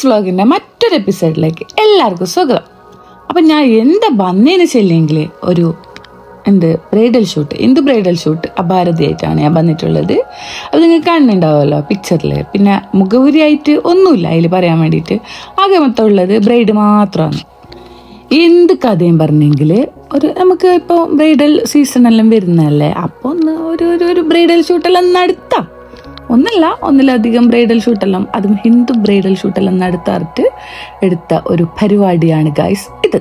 ഷെമീസ് വ്ലോഗിന്റെ മറ്റൊരു എപ്പിസോഡിലേക്ക് എല്ലാവർക്കും സ്വാഗതം. അപ്പം ഞാൻ എന്താ വന്നതിന് ചെല്ലെങ്കിൽ ഒരു എന്ത് ബ്രൈഡൽ ഷൂട്ട് എന്ത് ബ്രൈഡൽ ഷൂട്ട് അഭാരതിയായിട്ടാണ് ഞാൻ വന്നിട്ടുള്ളത്. അത് നിങ്ങൾക്ക് കാണുന്നുണ്ടാവുമല്ലോ പിക്ചറിൽ പിന്നെ മുഖവുരിയായിട്ട് ഒന്നുമില്ല അതിൽ പറയാൻ വേണ്ടിയിട്ട്. ആകെ മൊത്തം ഉള്ളത് ബ്രൈഡ് മാത്രമാണ്. എന്ത് കഥയും പറഞ്ഞെങ്കിൽ ഒരു നമുക്ക് ഇപ്പോൾ ബ്രൈഡൽ സീസൺ എല്ലാം വരുന്നതല്ലേ? അപ്പോൾ ഒന്ന് ഒരു ഒരു ബ്രൈഡൽ ഷൂട്ടെല്ലാം നടത്താം. ഒന്നല്ല ഒന്നിലധികം ബ്രൈഡൽ ഷൂട്ടെല്ലാം അതും ഹിന്ദു ബ്രൈഡൽ ഷൂട്ടെല്ലാം നടത്താറിട്ട് എടുത്ത ഒരു പരിപാടിയാണ് ഗൈസ് ഇത്.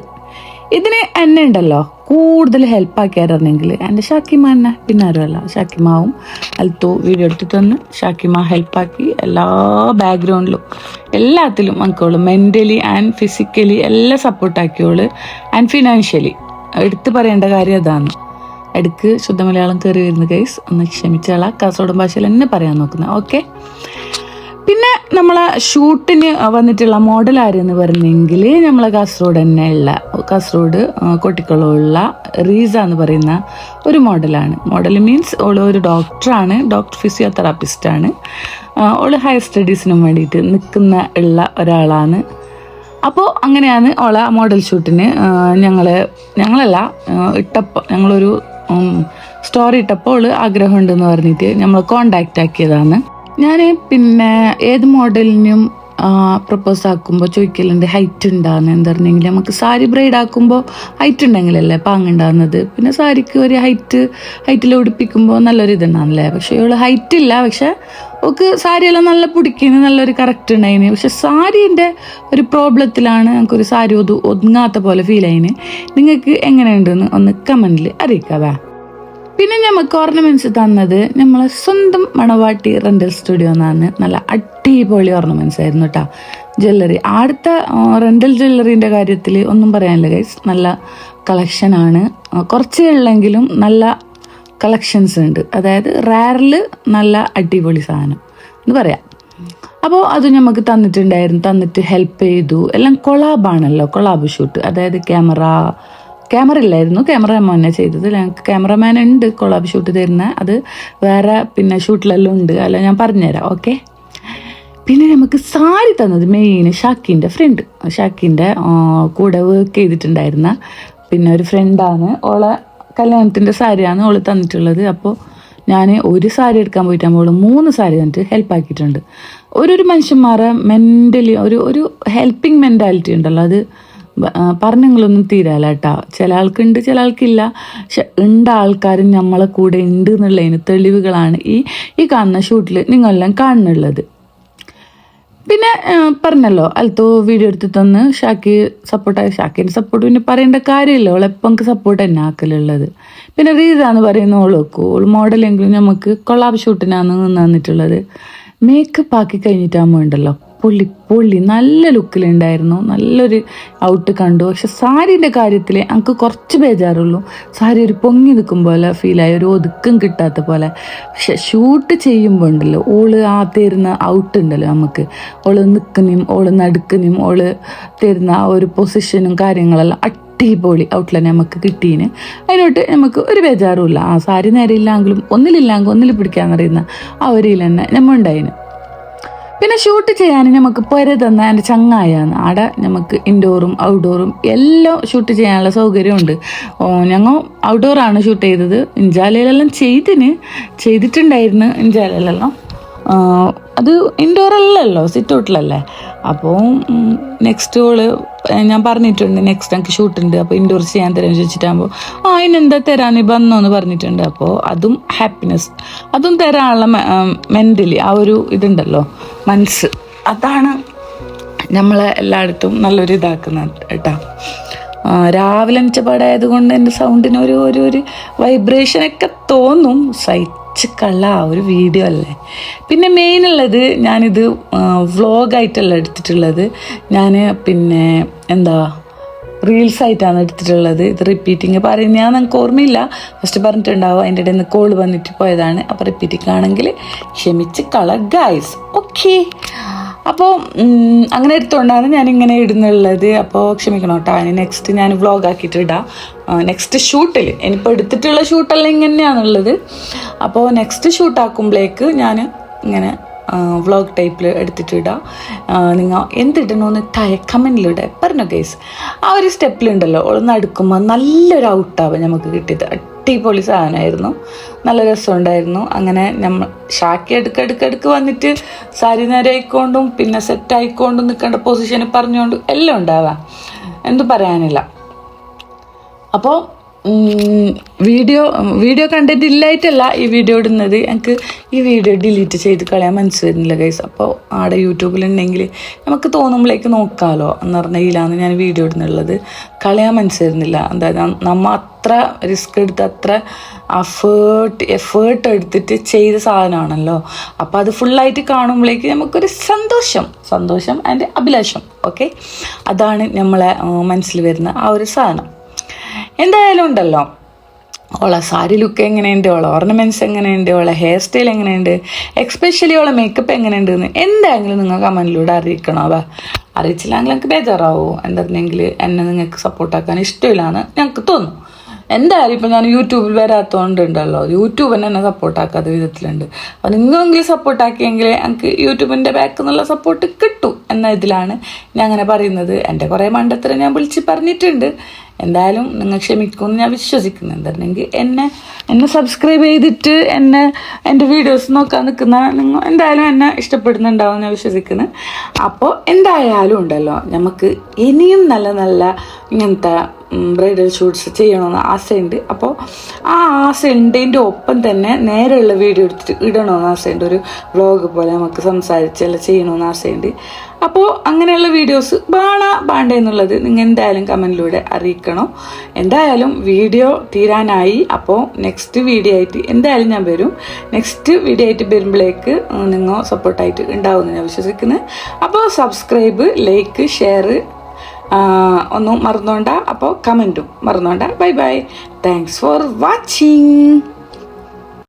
ഇതിന് എന്നെ ഉണ്ടല്ലോ കൂടുതൽ ഹെൽപ്പാക്കിയായിരുന്നെങ്കിൽ എന്റെ ഷാക്കിമ തന്നെ പിന്നെ ആരുമല്ല ഷാക്കിമാവും അൽത്തോ വീഡിയോ എടുത്തിട്ട് വന്ന് ഷാക്കിമ ഹെൽപ്പാക്കി എല്ലാ ബാക്ക്ഗ്രൗണ്ടിലും എല്ലാത്തിലും നമുക്കോൾ മെന്റലി ആൻഡ് ഫിസിക്കലി എല്ലാം സപ്പോർട്ടാക്കിയോൾ ആൻഡ് ഫിനാൻഷ്യലി. എടുത്തു പറയേണ്ട കാര്യം അതാണ്. ഇടയ്ക്ക് ശുദ്ധ മലയാളം കയറി വരുന്ന ഗൈസ് ഒന്ന് ക്ഷമിച്ചാളാ കാസർഗോഡ് ഭാഷയിൽ തന്നെ പറയാൻ നോക്കുന്നത് ഓക്കെ പിന്നെ നമ്മളെ ഷൂട്ടിന് വന്നിട്ടുള്ള മോഡൽ ആരെന്ന് പറഞ്ഞെങ്കിൽ നമ്മളെ കാസർഗോഡ് ഉള്ള കാസർഗോഡ് കൊട്ടിക്കുളമുള്ള റീസ എന്ന് പറയുന്ന ഒരു മോഡലാണ് മോഡൽ മീൻസ് ഓൾ ഒരു ഡോക്ടറാണ് ഡോക്ടർ ഫിസിയോതെറാപ്പിസ്റ്റാണ് ഓൾ ഹയർ സ്റ്റഡീസിനും വേണ്ടിയിട്ട് നിൽക്കുന്ന ഉള്ള ഒരാളാണ്. അപ്പോൾ അങ്ങനെയാണ് ഓള മോഡൽ ഷൂട്ടിന് ഞങ്ങൾ ഞങ്ങളല്ല ഇട്ടപ്പ ഞങ്ങളൊരു സ്റ്റോറി ഇട്ടപ്പോൾ ആഗ്രഹമുണ്ടെന്ന് പറഞ്ഞിട്ട് നമ്മൾ കോണ്ടാക്റ്റ് ആക്കിയതാണ്. ഞാൻ പിന്നെ ഏത് മോഡലിനും പ്രപ്പോസ് ആക്കുമ്പോൾ ചോദിക്കലുണ്ട് ഹൈറ്റ് ഉണ്ടാകുന്നത് എന്താ പറഞ്ഞെങ്കിൽ നമുക്ക് സാരി ബ്രൈഡ് ആക്കുമ്പോൾ ഹൈറ്റ് ഉണ്ടെങ്കിലല്ലേ പാങ്ങുണ്ടാകുന്നത് പിന്നെ സാരിക്ക് ഒരു ഹൈറ്റ് ഹൈറ്റിൽ ഉടുപ്പിക്കുമ്പോൾ നല്ലൊരു ഇതുണ്ടാകുന്നല്ലേ പക്ഷേ ഇവൾ ഹൈറ്റ് ഇല്ല. പക്ഷെ ഒക്കെ സാരിയെല്ലാം നല്ല പിടിക്കുന്നു നല്ലൊരു കറക്റ്റ് ഉണ്ടായിന്. പക്ഷെ സാരീന്റെ ഒരു പ്രോബ്ലത്തിലാണ് നമുക്കൊരു സാരി ഒതു ഒതുങ്ങാത്ത പോലെ ഫീൽ ആയിന്. നിങ്ങൾക്ക് എങ്ങനെയുണ്ടെന്ന് ഒന്ന് കമന്റിൽ അറിയിക്കാവേ. പിന്നെ നമുക്ക് ഓർണമെന്റ്സ് തന്നത് നമ്മളെ സ്വന്തം മണവാട്ടി റെന്റൽ സ്റ്റുഡിയോ എന്നാണ് നല്ല അടിപൊളി ഓർണമെന്റ്സ് ആയിരുന്നു കേട്ടോ ജ്വല്ലറി അടുത്ത റെന്റൽ ജ്വല്ലറിന്റെ കാര്യത്തിൽ ഒന്നും പറയാനില്ല ഗൈസ് നല്ല കളക്ഷനാണ് കുറച്ചേ ഉള്ളെങ്കിലും നല്ല കളക്ഷൻസ് ഉണ്ട്. അതായത് റയറിൽ നല്ല അടിപൊളി സാധനം എന്ന് പറയാം. അപ്പോൾ അത് നമുക്ക് തന്നിട്ടുണ്ടായിരുന്നു. തന്നിട്ട് ഹെൽപ്പ് ചെയ്തു. എല്ലാം കൊളാബാണല്ലോ കൊളാബ് ഷൂട്ട് അതായത് ക്യാമറ ക്യാമറ ഇല്ലായിരുന്നു. ക്യാമറമാൻ തന്നെ ചെയ്തത് ക്യാമറമാൻ ഉണ്ട് കൊളാബ് ഷൂട്ട് തരുന്ന. അത് വേറെ പിന്നെ ഷൂട്ടിലെല്ലാം ഉണ്ട്. അല്ല ഞാൻ പറഞ്ഞുതരാം ഓക്കെ പിന്നെ നമുക്ക് സാരി തന്നത് മെയിൻ ഷാക്കിന്റെ ഫ്രണ്ട് ഷാക്കിന്റെ കൂടെ വർക്ക് ചെയ്തിട്ടുണ്ടായിരുന്ന പിന്നെ ഒരു ഫ്രണ്ടാണ് ഓളെ കല്യാണത്തിന്റെ സാരിയാണ് ഓൾ തന്നിട്ടുള്ളത്. അപ്പോൾ ഞാൻ ഒരു സാരി എടുക്കാൻ പോയിട്ടാകുമ്പോൾ മൂന്ന് സാരി തന്നിട്ട് ഹെൽപ്പ് ആക്കിയിട്ടുണ്ട്. ഒരു ഒരു മനുഷ്യന്മാരെ മെന്റലി ഒരു ഒരു ഹെൽപ്പിംഗ് മെന്റാലിറ്റി ഉണ്ടല്ലോ. അത് പറഞ്ഞങ്ങളൊന്നും തീരാല കേട്ടോ ചില ആൾക്കുണ്ട് ചില ആൾക്കില്ല. പക്ഷെ ഉണ്ട് ആൾക്കാരും നമ്മളെ കൂടെ ഉണ്ട് എന്നുള്ളതിന് തെളിവുകളാണ് ഈ ഈ കാണുന്ന ഷൂട്ടിൽ നിങ്ങളെല്ലാം കാണുന്നുള്ളത്. പിന്നെ പറഞ്ഞല്ലോ അൽത്തോ വീഡിയോ എടുത്ത് തന്ന് ഷാക്കി സപ്പോർട്ടായി ഷാക്കിന്റെ സപ്പോർട്ട് പിന്നെ പറയേണ്ട കാര്യമില്ല. ഓളെപ്പം നമുക്ക് സപ്പോർട്ട് തന്നെ ആക്കലുള്ളത്. പിന്നെ റീസ എന്ന് പറയുന്ന ഓളൊക്കെ. ഓൾ മോഡലെങ്കിലും നമുക്ക് കൊളാബ് ഷൂട്ടിനാണ് നിന്നിട്ടുള്ളത് മേക്കപ്പ് ആക്കി കഴിഞ്ഞിട്ടാകുമ്പോൾ ഉണ്ടല്ലോ പൊള്ളി പൊള്ളി നല്ല ലുക്കിലുണ്ടായിരുന്നു നല്ലൊരു ഔട്ട് കണ്ടു. പക്ഷെ സാരീന്റെ കാര്യത്തിൽ എനിക്ക് കുറച്ച് ബേജാറുള്ളൂ. സാരി ഒരു പൊങ്ങി നിൽക്കും പോലെ ഫീലായി ഒരു ഒതുക്കം കിട്ടാത്ത പോലെ. പക്ഷെ ഷൂട്ട് ചെയ്യുമ്പോൾ ഉണ്ടല്ലോ ഓൾ ആ തരുന്ന ഔട്ട് ഉണ്ടല്ലോ നമുക്ക് ഓൾ നിൽക്കുന്നതും ഓൾ നടുക്കുന്നതും ഓൾ തരുന്ന ആ ഒരു പൊസിഷനും കാര്യങ്ങളെല്ലാം അടിപൊളി ഔട്ട്ലൈൻ നമുക്ക് കിട്ടീന്. അതിനോട്ട് നമുക്ക് ഒരു ബേജാറുമില്ല ആ സാരി നേരെ ഇല്ലെങ്കിലും ഒന്നിലില്ലെങ്കിൽ ഒന്നിൽ പിടിക്കാന്നറിയുന്ന ആ ഒരു തന്നെ നമ്മൾ ഉണ്ടായിന്. പിന്നെ ഷൂട്ട് ചെയ്യാൻ നമുക്ക് പുര തന്ന എന്റെ ചങ്ങായാണ് അവിടെ നമുക്ക് ഇൻഡോറും ഔട്ട്ഡോറും എല്ലാം ഷൂട്ട് ചെയ്യാനുള്ള സൗകര്യമുണ്ട്. ഞങ്ങൾ ഔട്ട്ഡോറാണ് ഷൂട്ട് ചെയ്തത്. ഇഞ്ചാലയിലെല്ലാം ചെയ്തിന് ചെയ്തിട്ടുണ്ടായിരുന്നു ഇഞ്ചാലയിലെല്ലാം. അത് ഇൻഡോറല്ലല്ലോ സിറ്റ് ഔട്ടിലല്ലേ അപ്പോൾ നെക്സ്റ്റ് ഓൾ ഞാൻ പറഞ്ഞിട്ടുണ്ട് നെക്സ്റ്റ് എനിക്ക് ഷൂട്ടുണ്ട് അപ്പോൾ ഇൻഡോർ ചെയ്യാൻ തരാൻ ചോദിച്ചിട്ടാകുമ്പോൾ ആ അതിനെന്താ തരാൻ വന്നോ എന്ന് പറഞ്ഞിട്ടുണ്ട്. അപ്പോൾ അതും ഹാപ്പിനെസ് അതും തരാനുള്ള മെന്റലി ആ ഒരു ഇതുണ്ടല്ലോ. മനസ്സ്. അതാണ് നമ്മളെ എല്ലായിടത്തും നല്ലൊരു ഇതാക്കുന്നത് കേട്ടോ. രാവിലെ എണിച്ചപാടായത് കൊണ്ട് എന്റെ സൗണ്ടിന് ഒരു ഒരു ഒരു വൈബ്രേഷനൊക്കെ തോന്നും. സഹിച്ച് കള്ള ഒരു വീഡിയോ അല്ലേ. പിന്നെ മെയിൻ ഉള്ളത് ഞാനിത് വ്ളോഗായിട്ടല്ല എടുത്തിട്ടുള്ളത്. ഞാൻ പിന്നെ എന്താ റീൽസ് ആയിട്ടാണ് എടുത്തിട്ടുള്ളത്. ഇത് റിപ്പീറ്റിങ് ഞാൻ നിങ്ങൾക്ക് ഓർമ്മയില്ല. ഫസ്റ്റ് പറഞ്ഞിട്ടുണ്ടാവും അതിന്റെ ഇടയിൽ നിന്ന് കോൾ വന്നിട്ട് പോയതാണ്. അപ്പോൾ റിപ്പീറ്റിംഗ് ആണെങ്കിൽ ക്ഷമിച്ച് കള ഗൈസ് ഓക്കെ അപ്പോൾ അങ്ങനെ എടുത്തുകൊണ്ടാണ് ഞാനിങ്ങനെ ഇടുന്നുള്ളത്. അപ്പോൾ ക്ഷമിക്കണം കേട്ടോ അതിന് നെക്സ്റ്റ് ഞാൻ വ്ളോഗ് ആക്കിയിട്ട് ഇടാം. നെക്സ്റ്റ് ഷൂട്ടിൽ ഇനിയിപ്പോൾ എടുത്തിട്ടുള്ള ഷൂട്ടെല്ലാം ഇങ്ങനെയാണുള്ളത്. അപ്പോൾ നെക്സ്റ്റ് ഷൂട്ടാക്കുമ്പോഴേക്ക് ഞാൻ ഇങ്ങനെ വ്ളോഗ് ടൈപ്പിൽ എടുത്തിട്ട് ഇടാം. നിങ്ങൾ എന്തിടണമെന്ന് താഴെ കമന്റിലൂടെ പറഞ്ഞു ഗൈസ് ആ ഒരു സ്റ്റെപ്പിലുണ്ടല്ലോ ഒന്ന് അടുക്കുമ്പോൾ നല്ലൊരു ഔട്ടാവും നമുക്ക് കിട്ടിയത്. അടിപൊളി സാധനമായിരുന്നു നല്ല രസമുണ്ടായിരുന്നു അങ്ങനെ നമ്മൾ ഷാക്കി എടുക്ക് എടുക്ക് എടുക്ക് വന്നിട്ട് സാരി നേരെ ആയിക്കൊണ്ടും പിന്നെ സെറ്റ് ആയിക്കൊണ്ടും നിൽക്കേണ്ട പൊസിഷന് പറഞ്ഞുകൊണ്ടും എല്ലാം ഉണ്ടാവാം. എന്തു പറയാനില്ല. അപ്പോൾ വീഡിയോ വീഡിയോ കണ്ടന്റ് ഇല്ലായിട്ടല്ല ഈ വീഡിയോ ഇടുന്നത്. എനിക്ക് ഈ വീഡിയോ ഡിലീറ്റ് ചെയ്ത് കളയാൻ മനസ്സ് വരുന്നില്ല ഗൈസ് അപ്പോൾ ആടെ യൂട്യൂബിലുണ്ടെങ്കിൽ നമുക്ക് തോന്നുമ്പോഴേക്ക് നോക്കാമല്ലോ എന്ന് പറഞ്ഞ ഇതിലാണ് ഞാൻ വീഡിയോ ഇടുന്നുള്ളത്. കളയാൻ മനസ്സ് വരുന്നില്ല അതായത് നമ്മൾ അത്ര റിസ്ക് എടുത്ത് അത്ര അഫേർട്ട് എഫേർട്ട് എടുത്തിട്ട് ചെയ്ത സാധനമാണല്ലോ. അപ്പോൾ അത് ഫുള്ളായിട്ട് കാണുമ്പോഴേക്ക് നമുക്കൊരു സന്തോഷം. സന്തോഷം ആൻഡ് അഭിലാഷം. ഓക്കെ അതാണ് നമ്മളെ മനസ്സിൽ വരുന്ന ആ ഒരു സാധനം. എന്തായാലും ഉണ്ടല്ലോ. ഓളെ സാരി ലുക്ക് എങ്ങനെയുണ്ട്? ഓളെ ഓർണമെന്റ്സ് എങ്ങനെയുണ്ട്? ഓളെ ഹെയർ സ്റ്റൈൽ എങ്ങനെയുണ്ട്? എക്സ്പെഷ്യലി ഓളെ മേക്കപ്പ് എങ്ങനെയുണ്ട് എന്ന് എന്തായെങ്കിലും നിങ്ങൾ കമന്റിലൂടെ അറിയിക്കണം? അവ അറിയിച്ചില്ലെങ്കിൽ എനിക്ക് ബേജാറാവോ? എന്തെങ്കിൽ എന്നെ നിങ്ങൾക്ക് സപ്പോർട്ടാക്കാൻ ഇഷ്ടമില്ലാന്ന് ഞങ്ങൾക്ക് തോന്നും. എന്തായാലും ഇപ്പം ഞാൻ യൂട്യൂബിൽ വരാത്തതുകൊണ്ട് ഉണ്ടല്ലോ. യൂട്യൂബ് തന്നെ എന്നെ സപ്പോർട്ടാക്കാത്ത വിധത്തിലുണ്ട്. അപ്പം നിങ്ങളെങ്കിലും സപ്പോർട്ടാക്കിയെങ്കിൽ എനിക്ക് യൂട്യൂബിന്റെ ബാക്ക് എന്നുള്ള സപ്പോർട്ട് കിട്ടും. എന്ന ഇതിലാണ് ഞാൻ അങ്ങനെ പറയുന്നത്. എന്റെ കുറേ മണ്ടത്തരം ഞാൻ വിളിച്ച് പറഞ്ഞിട്ടുണ്ട്. എന്തായാലും നിങ്ങൾ ക്ഷമിക്കുമെന്ന് ഞാൻ വിശ്വസിക്കുന്നു എന്തായിരുന്നെങ്കിൽ എന്നെ എന്നെ സബ്സ്ക്രൈബ് ചെയ്തിട്ട് എന്നെ എന്റെ വീഡിയോസ് നോക്കാൻ നിൽക്കുന്ന നിങ്ങൾ എന്തായാലും എന്നെ ഇഷ്ടപ്പെടുന്നുണ്ടാവും ഞാൻ വിശ്വസിക്കുന്നു. അപ്പോൾ എന്തായാലും ഉണ്ടല്ലോ നമുക്ക് ഇനിയും നല്ല നല്ല ഇങ്ങനത്തെ ബ്രൈഡൽ ഷൂട്ട്സ് ചെയ്യണമെന്ന് ആശയുണ്ട്. അപ്പോൾ ആ ആശ ഉണ്ടതിന്റെ ഒപ്പം തന്നെ നേരെയുള്ള വീഡിയോ എടുത്തിട്ട് ഇടണമെന്ന് ആശയുണ്ട്. ഒരു വ്ളോഗ് പോലെ നമുക്ക് സംസാരിച്ചെല്ലാം ചെയ്യണമെന്ന് ആശയുണ്ട്. അപ്പോൾ അങ്ങനെയുള്ള വീഡിയോസ് ബാണ ബാണ്ട എന്നുള്ളത് നിങ്ങൾ എന്തായാലും കമന്റിലൂടെ അറിയിക്കണം. എന്തായാലും വീഡിയോ തീരാനായി. അപ്പോൾ നെക്സ്റ്റ് വീഡിയോ ആയിട്ട് എന്തായാലും ഞാൻ വരും. നെക്സ്റ്റ് വീഡിയോ ആയിട്ട് വരുമ്പോഴേക്ക് നിങ്ങൾ സപ്പോർട്ടായിട്ട് ഉണ്ടാവുമെന്ന് ഞാൻ വിശ്വസിക്കുന്നത് അപ്പോൾ സബ്സ്ക്രൈബ് ലൈക്ക് ഷെയർ ഒന്നും മറന്നോണ്ട അപ്പോൾ കമന്റും മറന്നോണ്ട bye bye thanks for watching